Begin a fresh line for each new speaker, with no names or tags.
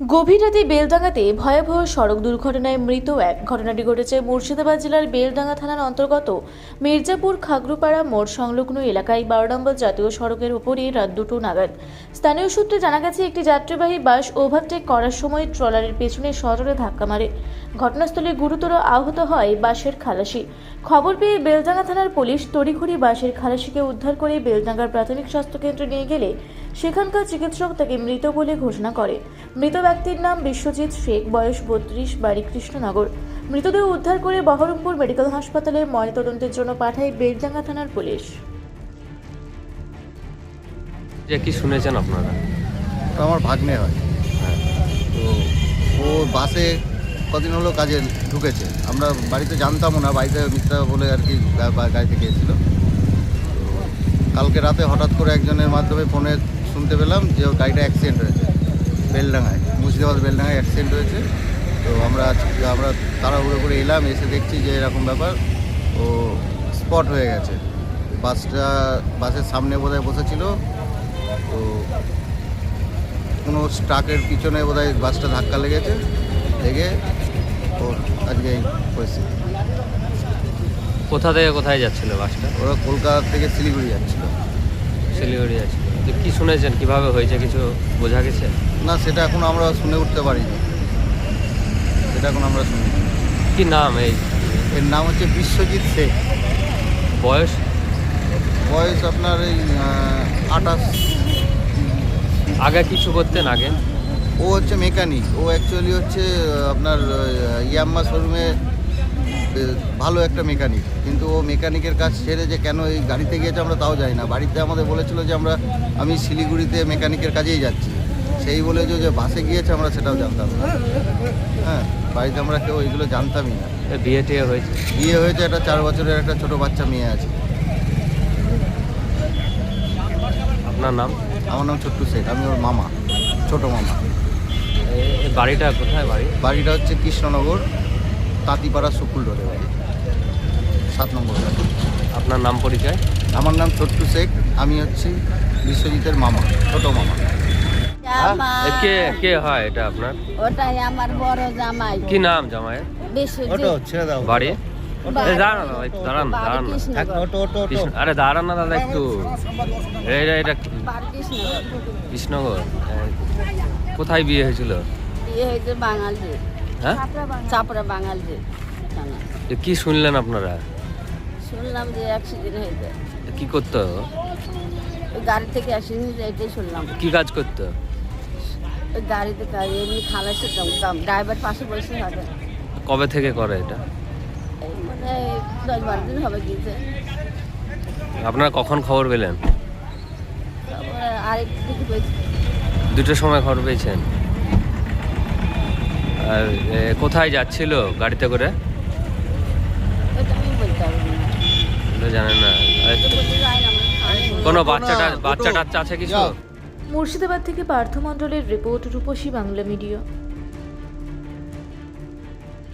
গভীর রাতে বেলডাঙ্গাতে ভয়াবহ সড়ক দুর্ঘটনায় মৃত এক। ঘটনাটি ঘটেছে মুর্শিদাবাদ জেলার বেলডাঙ্গা থানার অন্তর্গত মির্জাপুর খাগরুপাড়া মোড় সংলগ্ন এলাকায় বারো নম্বর জাতীয় সড়কের উপরই রাত দুটো নাগাদ। স্থানীয় সূত্রে জানা গেছে, একটি যাত্রীবাহী বাস ওভারটেক করার সময় ট্রলারের পেছনে সজোরে ধাক্কা মারে। ঘটনাস্থলে গুরুতর আহত হয় বাসের খালাসি। খবর পেয়ে বেলডাঙ্গা থানার পুলিশ তড়িঘড়ি বাসের খালাসিকে উদ্ধার করে বেলডাঙ্গার প্রাথমিক স্বাস্থ্যকেন্দ্রে নিয়ে গেলে সেখানকার চিকিৎসক তাকে মৃত বলে ঘোষণা করে। মৃত ব্যক্তির নাম বিশ্বজিৎ শেখ বয়স বত্রিশ বাড়ি কৃষ্ণনগর। মৃতদেহ উদ্ধার করে বহরমপুর মেডিকেল হাসপাতালে ময়নাতদন্তের জন্য পাঠায় বেলডাঙ্গা থানার পুলিশ।
যে কি শুনেছেন আপনারা?
তো আমার ভাগ্নে হয়। তো ও বাসে কদিন হলো কাজে ঢুকেছে। আমরা বাড়িতে জানতামও না বাড়িতে মিথ্যা বলে আর কি গা- বা- গাড়ি থেকে এসেছিল কালকে রাতে হঠাৎ করে একজনের মাধ্যমে ফোনে শুনতে পেলাম যে ওর গাড়িটা অ্যাক্সিডেন্ট হয়েছে। বেলডাঙায় মুর্শিদাবাদ বেলডাঙায় অ্যাক্সিডেন্ট হয়েছে। তো আমরা আজকে আমরা তাড়াহুড়ো করে এলাম এসে দেখছি যে এরকম ব্যাপার। ও স্পট হয়ে গেছে। বাসটা বাসের সামনে বোধহয় বসেছিল। তো কোনো ট্রাকের পিছনে বোধহয় বাসটা ধাক্কা লেগেছে। লেগে ওর আজকে এই পরিস্থিতি।
কোথা থেকে কোথায় যাচ্ছিল বাসটা?
ওরা কলকাতা থেকে শিলিগুড়ি যাচ্ছিল।
শিলিগুড়ি যাচ্ছিল। তো কি শুনেছেন? কীভাবে হয়েছে? কিছু বোঝা গেছে?
না সেটা এখন আমরা শুনে উঠতে পারিনি। সেটা এখন আমরা শুনি
কি নাম এই?
এর নাম হচ্ছে বিশ্বজিৎ শেখ।
বয়স?
বয়স আপনার এই আঠাশ।
আগে কিছু করতেন আগে?
ও হচ্ছে মেকানিক। ও অ্যাকচুয়ালি হচ্ছে আপনার ইয়াম্মা শোরুমে ভালো একটা মেকানিক। কিন্তু ও মেকানিকের কাজ ছেড়ে যে কেন এই গাড়িতে গিয়েছে আমরা তাও জানি না। বাড়িতে আমাদের বলেছিল যে আমরা আমি শিলিগুড়িতে মেকানিকের কাজেই যাচ্ছি। সেই বলে যে বাসে গিয়েছে আমরা সেটাও জানতাম না। হ্যাঁ বাড়িতে আমরা কেউ এগুলো জানতামই না।
বিয়ে টিয়ে হয়েছে?
বিয়ে হয়েছে একটা চার বছরের একটা ছোট বাচ্চা মেয়ে আছে।
আপনার নাম?
আমার নাম ছোট্টু শেখ আমি ওর মামা ছোট মামা।
বাড়িটা কোথায় বাড়ি?
বাড়িটা হচ্ছে কৃষ্ণনগর। তাঁতিপাড়া সুকুল রোডে বাড়ি সাত নম্বর বাড়ি
আপনার নাম পরিচয়?
আমার নাম ছোট্টু শেখ। আমি হচ্ছি বিশ্বজিতের মামা ছোট মামা।
কে কে হয় এটা আপনার?
ওটাই আমার বড় জামাই।
কি নাম জামাইয়ের?
বিশ্বজিৎ।
ছেড়ে দাও।
বাড়ি? দাঁড়ান দাঁড়ান দাঁড়ান। আরে দাঁড়ান না দাদা একটু। এটা এটা
কৃষ্ণনগর।
কোথায় বিয়ে হয়েছিল?
বিয়ে হয়েছে বাঙালি
হ্যাঁ?
চাপড়া বাঙালি।
এ, কি শুনলেন আপনারা?
শুনলাম যে অ্যাক্সিডেন্ট হয়েছে
কি করতো?
ওই গাড়ি থেকে অ্যাক্সিডেন্ট এটাই শুনলাম।
কি কাজ করতো?
ওই গাড়িতে গাড়ি এমনি খালাসি ড্রাইভার পাশে বসে হবে
কবে থেকে করে এটা?
এই মানে দশ বারো দিন হবে গিয়েছে।
আপনারা কখন খবর পেলেন?
তারপরে আরেক
দুটোর সময় খবর পেয়েছেন? কোথায় যাচ্ছিল গাড়িতে করে?
পারব না।
জানেন কোনো বাচ্চাটা বাচ্চা টাচ্চা আছে কিছু?
মুর্শিদাবাদ থেকে পার্থ মণ্ডলের রিপোর্ট রূপসী বাংলা মিডিয়া।